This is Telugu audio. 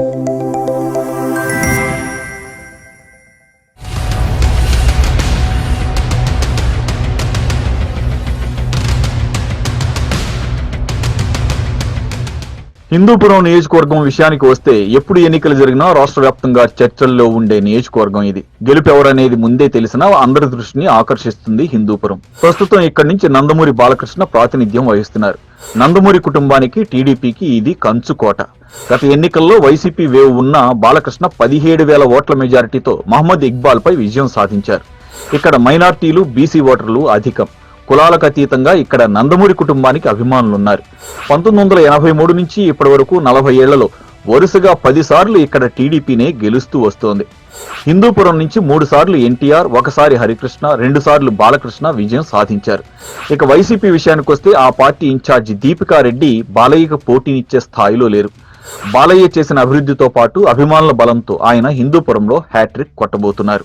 హిందూపురం నియోజకవర్గం విషయానికి వస్తే ఎప్పుడు ఎన్నికలు జరిగినా రాష్ట్ర వ్యాప్తంగా చర్చల్లో ఉండే నియోజకవర్గం ఇది. గెలుపెవరనేది ముందే తెలిసినా అందరి దృష్టిని ఆకర్షిస్తుంది హిందూపురం. ప్రస్తుతం ఇక్కడి నుంచి నందమూరి బాలకృష్ణ ప్రాతినిధ్యం వహిస్తున్నారు. నందమూరి కుటుంబానికి టీడీపీకి ఇది కంచుకోట గత ఎన్నికల్లో వైసీపీ వేవ్ ఉన్న బాలకృష్ణ పదిహేడు వేల ఓట్ల మెజారిటీతో మహమ్మద్ ఇక్బాల్ పై విజయం సాధించారు. ఇక్కడ మైనార్టీలు బీసీ ఓటర్లు అధికం. కులాలకు అతీతంగా ఇక్కడ నందమూరి కుటుంబానికి అభిమానులున్నారు. పంతొమ్మిది వందల ఎనభై మూడు నుంచి ఇప్పటి వరకు నలభై ఏళ్ళలో వరుసగా పదిసార్లు ఇక్కడ టీడీపీనే గెలుస్తూ వస్తోంది. హిందూపురం నుంచి మూడు సార్లు ఎన్టీఆర్ ఒకసారి హరికృష్ణ రెండు సార్లు బాలకృష్ణ విజయం సాధించారు. ఇక వైసీపీ విషయానికి వస్తే ఆ పార్టీ ఇన్ఛార్జి దీపికా రెడ్డి బాలయ్యకు పోటీనిచ్చే స్థాయిలో లేరు. బాలయ్య చేసిన అభివృద్ధితో పాటు అభిమానుల బలంతో ఆయన హిందూపురంలో హ్యాట్రిక్ కొట్టబోతున్నారు.